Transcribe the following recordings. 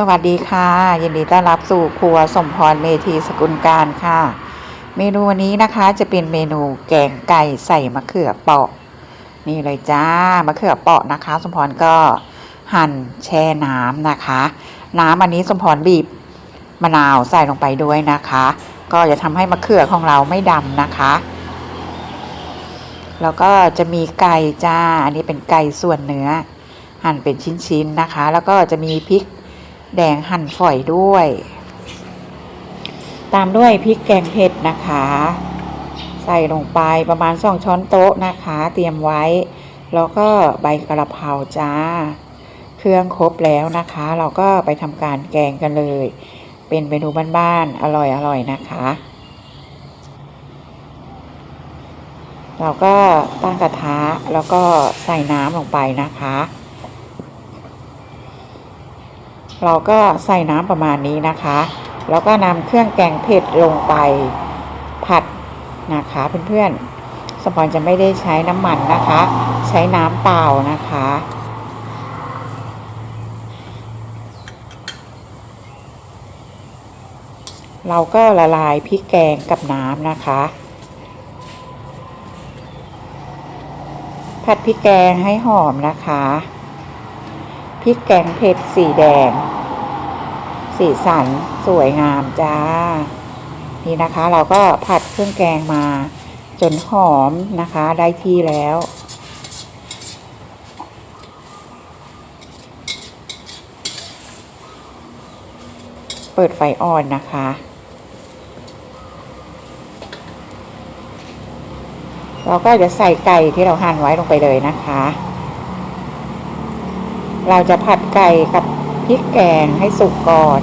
สวัสดีค่ะ ยินดีต้อนรับสู่ครัวสมพรเมธีสกุลการค่ะ เมนูวันนี้นะคะจะเป็นเมนูแกงไก่ใส่มะเขือเปราะ นี่เลยจ้ามะเขือเปราะนะคะ สมพรก็หั่นแช่น้ำนะคะ น้ำอันนี้สมพรบีบมะนาวใส่ลงไปด้วยนะคะ ก็จะทำให้มะเขือของเราไม่ดำนะคะ แล้วก็จะมีไก่จ้า อันนี้เป็นไก่ส่วนเนื้อ หั่นเป็นชิ้นๆนะคะ แล้วก็จะมีพริก แดงหั่นฝอยด้วย ตามด้วยพริกแกงเผ็ดนะคะ ใส่ลงไปประมาณสองช้อนโต๊ะนะคะ เตรียมไว้ แล้วก็ใบกระเพราจ้า เครื่องครบแล้วนะคะ เราก็ไปทำการแกงกันเลย เป็นเมนูบ้านๆอร่อยๆนะคะเราก็ตั้งกระทะแล้วก็ใส่น้ำลงไปนะคะ เราก็ใส่น้ำประมาณนี้นะคะ แล้วก็นำเครื่องแกงเผ็ดลงไปผัดนะคะเพื่อนๆ สปอนจะไม่ได้ใช้น้ำมันนะคะ ใช้น้ำเปล่านะคะเราก็ละลายพริกแกงกับน้ำนะคะ ผัดพริกแกงให้หอมนะคะ พริกแกงเผ็ดสีแดง สีสันสวยงามจ้า นี่นะคะ เราก็ผัดเครื่องแกงมา จนหอมนะคะ ได้ที่แล้ว เปิดไฟอ่อนนะคะเราก็จะใส่ไก่ที่เราหั่นไว้ลงไปเลยนะคะ เราจะผัดไก่กับ พริกแกงให้สุกก่อน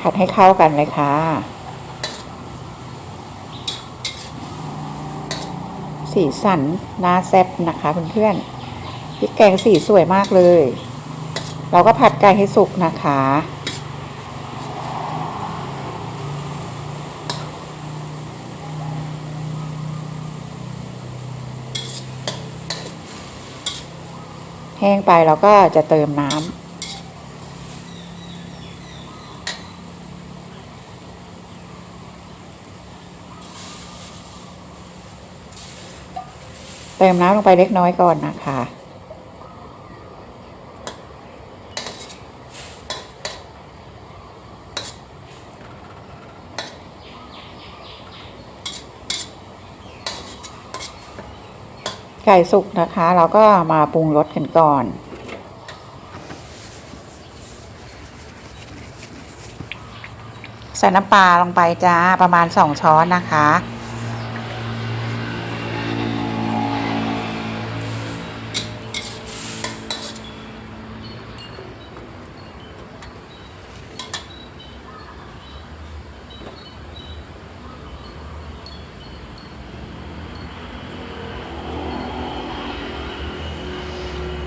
ผัดให้เข้ากันเลยค่ะ สีสันน่าแซ่บนะคะเพื่อนๆพริกแกงสีสวยมากเลย เราก็ผัดไก่ให้สุกนะคะ ห้งไปเราก็จะเติมน้ำเติมน้ำลงไปเล็กน้อยก่อนนะคะ ไก่สุกนะคะ เราก็มาปรุงรสกันก่อน ใส่น้ำปลาลงไปจ้าประมาณสองช้อนนะคะ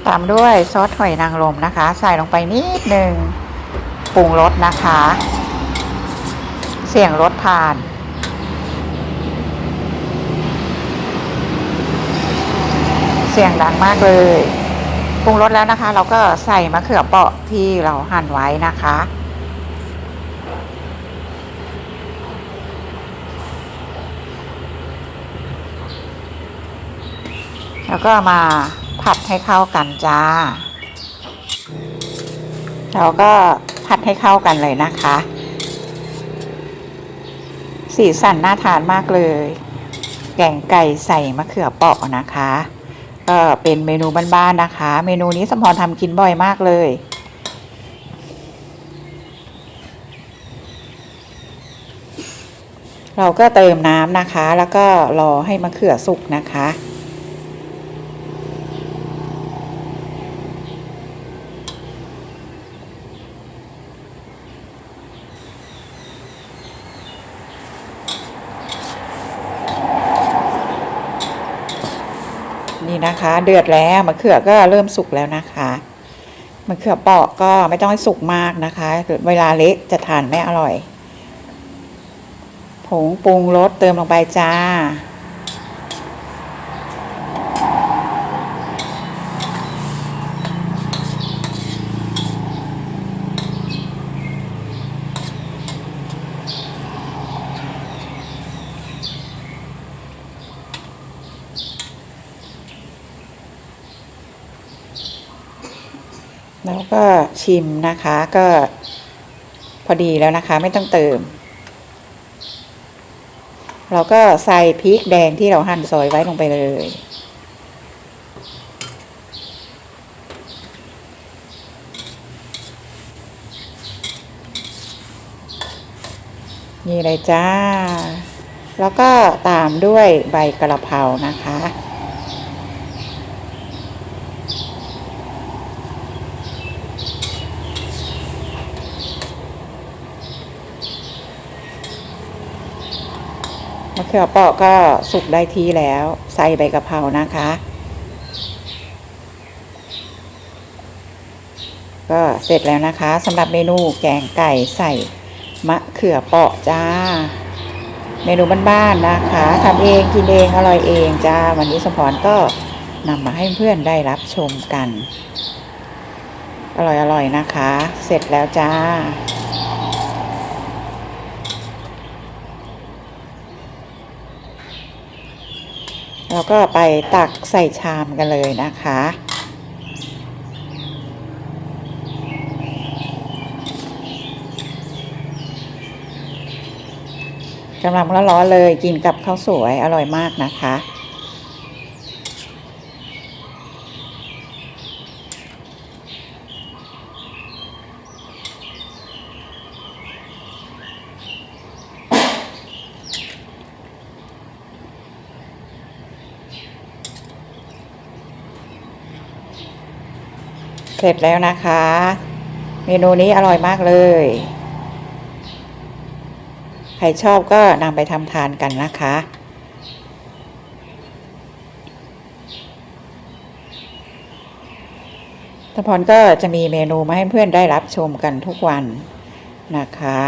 ตามด้วยซอสหอยนางรมนะคะ ใส่ลงไปนิดหนึ่งปรุงรสนะคะ เสียงรสผ่าน เสียงดังมากเลยปรุงรสแล้วนะคะ เราก็ใส่มะเขือเปราะที่เราหั่นไว้นะคะแล้วก็มา ผัดให้เข้ากันจ้า เราก็ผัดให้เข้ากันเลยนะคะ สีสันน่าทานมากเลย แกงไก่ใส่มะเขือเปราะนะคะ ก็เป็นเมนูบ้านๆนะคะ เมนูนี้สมพรทำกินบ่อยมากเลยเราก็เติมน้ำนะคะ แล้วก็รอให้มะเขือสุกนะคะ นี่นะคะ เดือดแล้วมะเขือก็เริ่มสุกแล้วนะคะมะเขือเปาะก็ไม่ต้องให้สุกมากนะคะ เวลาเละจะทานไม่อร่อย ผงปรุงรสเติมลงไปจ้า แล้วก็ชิมนะคะก็พอดีแล้วนะคะไม่ต้องเติม เราก็ใส่พริกแดงที่เราหั่นซอยไว้ลงไปเลย นี่เลยจ้า แล้วก็ตามด้วยใบกระเพรานะคะ มะเขือเปราะก็สุกได้ที่แล้ว ใส่ใบกะเพรานะคะ ก็เสร็จแล้วนะคะสำหรับเมนูแกงไก่ใส่มะเขือเปราะจ้า เมนูบ้านๆนะคะทำเองกินเองอร่อยเองจ้า วันนี้สมพรก็นำมาให้เพื่อนได้รับชมกัน อร่อยๆนะคะ เสร็จแล้วจ้า เราก็ไปตักใส่ชามกันเลยนะคะ กำลังร้อนๆเลยกินกับข้าวสวยอร่อยมากนะคะ เสร็จแล้วนะคะ เมนูนี้อร่อยมากเลย ใครชอบก็นำไปทำทานกันนะคะ ตะพรก็จะมีเมนูมาให้เพื่อนได้รับชมกันทุกวันนะคะ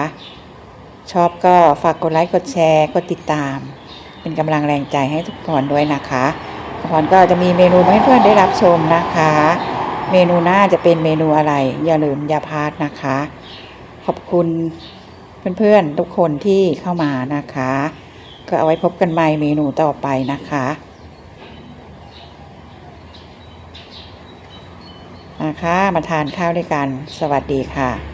ชอบก็ฝากกดไลค์กดแชร์กดติดตาม เป็นกำลังแรงใจให้ทุกคนด้วยนะคะตะพรก็จะมีเมนูมาให้เพื่อนได้รับชมนะคะ เมนูหน้าจะเป็นเมนูอะไร อย่าลืมอย่าพลาดนะคะ ขอบคุณเพื่อนๆทุกคนที่เข้ามานะคะ ก็เอาไว้พบกันใหม่เมนูต่อไปนะคะนะคะมาทานข้าวด้วยกัน สวัสดีค่ะ